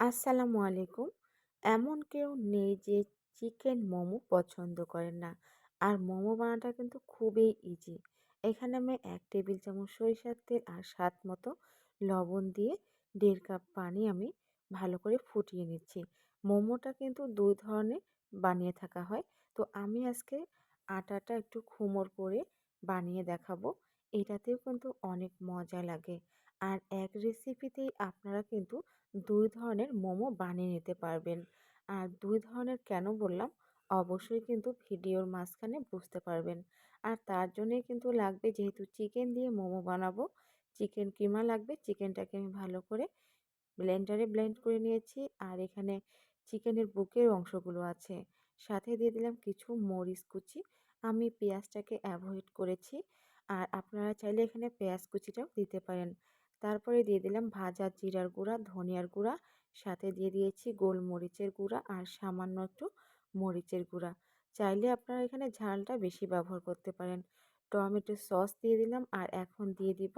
আসসালামু আলাইকুম। এমন কেউ নেই যে চিকেন মোমো পছন্দ করে না। আর মোমো বানাটা কিন্তু খুবই ইজি। এখানে আমি এক টেবিল চামচ সরিষার তেল আর স্বাদ মতো লবণ দিয়ে দেড় কাপ পানি আমি ভালো করে ফুটিয়ে নিচ্ছি। মোমোটা কিন্তু দুই ধরনের বানিয়ে থাকা হয়। তো আমি আজকে আটাটা একটু খুমর করে বানিয়ে দেখাবো। এটাতেও কিন্তু অনেক মজা লাগে। আর এক রেসিপিতেই আপনারা কিন্তু দুই ধরনের মোমো বানিয়ে নিতে পারবেন। আর দুই ধরনের কেন বললাম? অবশ্যই কিন্তু ভিডিওর মাঝখানে বুঝতে পারবেন। আর তার জন্যই কিন্তু লাগবে যেহেতু চিকেন দিয়ে মোমো বানাবো, চিকেন কিমা লাগবে। চিকেনটাকে আমি ভালো করে ব্লেন্ডারে ব্লেন্ড করে নিয়েছি। আর এখানে চিকেনের বুকের অংশগুলো আছে। সাথে দিয়ে দিলাম কিছু মরিচ কুচি। আমি পেঁয়াজটাকে অ্যাভয়েড করেছি। আর আপনারা চাইলে এখানে পেঁয়াজ কুচিটাও দিতে পারেন। তারপরে দিয়ে দিলাম ভাজা জিরার গুঁড়া, ধনিয়ার গুঁড়া, সাথে দিয়ে দিয়েছি গোলমরিচের গুঁড়া আর সামান্য একটু মরিচের গুঁড়া। চাইলে আপনারা এখানে ঝালটা বেশি ব্যবহার করতে পারেন। টমেটো সস দিয়ে দিলাম আর এখন দিয়ে দিব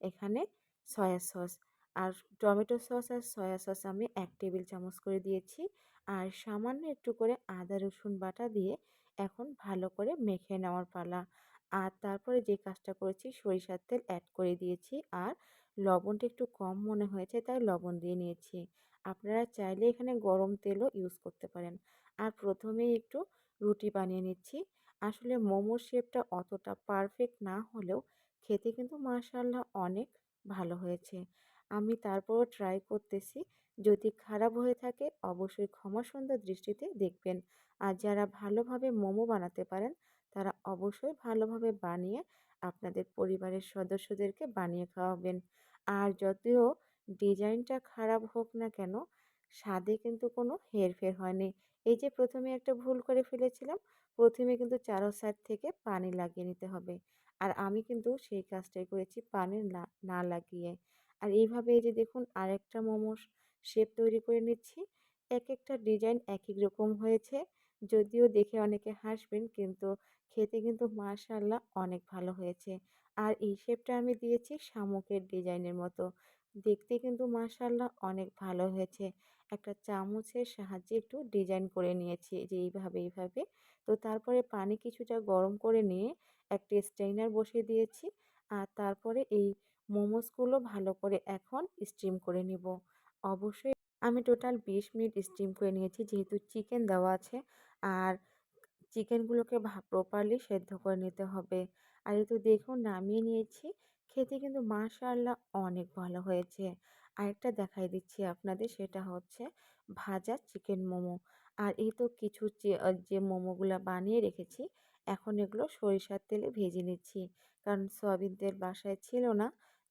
এখানে সয়া সস। আর টমেটো সস আর সয়া সস আমি এক টেবিল চামচ করে দিয়েছি। আর সামান্য একটু করে আদা রসুন বাটা দিয়ে এখন ভালো করে মেখে নেওয়ার পালা। আর তারপরে যে কাজটা করেছি সরিষার তেল অ্যাড করে দিয়েছি আর লবণটা একটু কম মনে হয়েছে, তাই লবণ দিয়ে নিয়েছি। আপনারা চাইলে এখানে গরম তেলও ইউজ করতে পারেন। আর প্রথমেই একটু রুটি বানিয়ে নিচ্ছি। আসলে মোমোর শেপটা অতটা পারফেক্ট না হলেও খেতে কিন্তু মাশাআল্লাহ অনেক ভালো হয়েছে। আমি তারপরও ট্রাই করতেছি। যদি খারাপ হয়ে থাকে অবশ্যই ক্ষমা সুন্দর দৃষ্টিতে দেখবেন। আর যারা ভালোভাবে মোমো বানাতে পারেন, তারা অবশ্যই ভালোভাবে বানিয়ে আপনাদের পরিবারের সদস্যদেরকে বানিয়ে খাওয়াবেন। আর যদিও ডিজাইনটা খারাপ হোক না কেন, স্বাদে কিন্তু কোনো হেরফের হয়নি। এই যে প্রথমে একটা ভুল করে ফেলেছিলাম, প্রথমে কিন্তু চারো সাইড থেকে পানি লাগিয়ে নিতে হবে। আর আমি কিন্তু সেই কাজটাই করেছি পানি না লাগিয়ে। আর এইভাবে এই যে দেখুন আরেকটা মোমোর শেপ তৈরি করে নিচ্ছি। এক একটা ডিজাইন একেক রকম হয়েছে। যদিও দেখে অনেকে হাসবেন কিন্তু খেতে কিন্তু মাশাআল্লাহ অনেক ভালো হয়েছে। আর এই শেপটা আমি দিয়েছি শামুকের ডিজাইনের মতো। দেখতে কিন্তু মাশাআল্লাহ অনেক ভালো হয়েছে। একটা চামচের সাহায্যে একটু ডিজাইন করে নিয়েছি যে এইভাবে, এইভাবে। তো তারপরে পানি কিছুটা গরম করে নিয়ে একটা স্ট্রেইনার বসিয়ে দিয়েছি। আর তারপরে এই মোমোসগুলো ভালো করে এখন স্টিম করে নিব। অবশ্যই আমি টোটাল ২০ মিনিট স্টিম করে নিয়েছি যেহেতু চিকেন দেওয়া আছে। আর চিকেনগুলোকে প্রপারলি সেদ্ধ করে নিতে হবে। আর এই তো দেখুন, নামিয়ে নিয়েছি। খেতে কিন্তু মাশাআল্লাহ অনেক ভালো হয়েছে। আরেকটা দেখাই দিচ্ছি আপনাদের, সেটা হচ্ছে ভাজা চিকেন মোমো। আর এই তো কিছু যে মোমোগুলা বানিয়ে রেখেছি, এখন এগুলো সরিষার তেলে ভেজে নিচ্ছি। কারণ সয়াবিন তেল বাসায় ছিল না,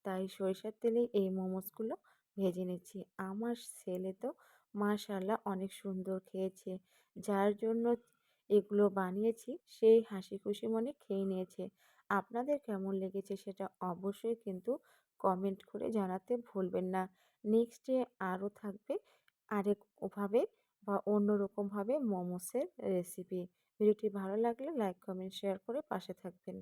তাই সরিষার তেলেই এই মোমোসগুলো ভেজে নিচ্ছি। আমার ছেলে তো মাশাআল্লাহ অনেক সুন্দর খেয়েছে। যার জন্য এগুলো বানিয়েছি সেই হাসি খুশি মনে খেয়ে নিয়েছে। আপনাদের কেমন লেগেছে সেটা অবশ্যই কিন্তু কমেন্ট করে জানাতে ভুলবেন না। নেক্সট ডে আরও থাকবে আরেক ভাবে বা অন্যরকমভাবে মোমোসের রেসিপি। ভিডিওটি ভালো লাগলে লাইক, কমেন্ট, শেয়ার করে পাশে থাকবেন।